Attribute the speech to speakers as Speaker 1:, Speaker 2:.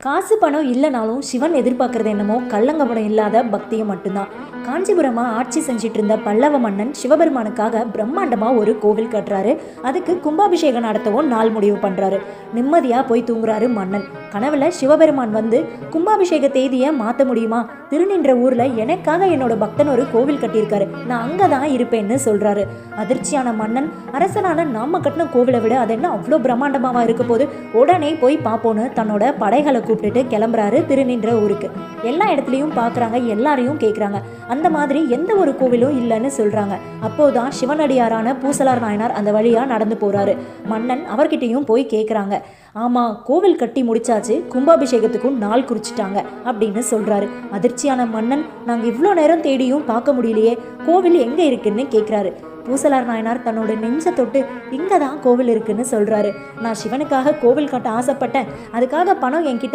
Speaker 1: காசு பணம் இல்லைனாலும் சிவன் எதிர்பார்க்கறது என்னமோ கள்ளங்கபடம் இல்லாத பக்தியை மட்டும்தான். காஞ்சிபுரமா ஆட்சி செஞ்சிட்டு இருந்த பல்லவ மன்னன் சிவபெருமானுக்காக பிரம்மாண்டமா ஒரு கோவில் கட்டுறாரு. அதுக்கு கும்பாபிஷேகம் நடத்தவும் நாள் முடிவு பண்றாரு. நிம்மதியா போய் தூங்குறாரு மன்னன். கனவுல சிவபெருமான் வந்து கும்பாபிஷேக தேதியை மாற்ற முடியுமா? திருநின்ற ஊர்ல எனக்காக என்னோட பக்தன் ஒரு கோவில் கட்டியிருக்காரு. நான் அங்கே தான் இருப்பேன்னு சொல்றாரு. அதிர்ச்சியான மன்னன் அரசனான நாம கட்டின கோவிலை விட அது என்ன அவ்வளோ பிரம்மாண்டமாவா இருக்க போது உடனே போய் பார்ப்போன்னு தன்னோட படைகளை கூப்பிட்டுட்டு கிளம்புறாரு திருநின்ற ஊருக்கு. எல்லா இடத்துலையும் பார்க்குறாங்க எல்லாரையும் கேட்குறாங்க அந்த மாதிரி எந்த ஒரு கோவிலும் இல்லைன்னு சொல்றாங்க. அப்போதான் சிவனடியாரான பூசலார் நாயனார் அந்த வழியாக நடந்து போறாரு. மன்னன் அவர்கிட்டையும் போய் கேட்குறாங்க ஆமாம் கோவில் கட்டி முடிச்சாச்சு கும்பாபிஷேகத்துக்கும் நாள் குறிச்சிட்டாங்க அப்படின்னு சொல்கிறாரு அதிர்ச்சியான மன்னன் நாங்கள் இவ்வளோ நேரம் தேடியும் பார்க்க முடியலையே கோவில் எங்கே இருக்குன்னு கேட்குறாரு பூசலார் நாயனார் தன்னோட நெஞ்ச தொட்டு இங்கே தான் கோவில் இருக்குன்னு சொல்கிறாரு நான் சிவனுக்காக கோவில் கட்ட ஆசைப்பட்டேன். அதுக்காக பணம் என்கிட்ட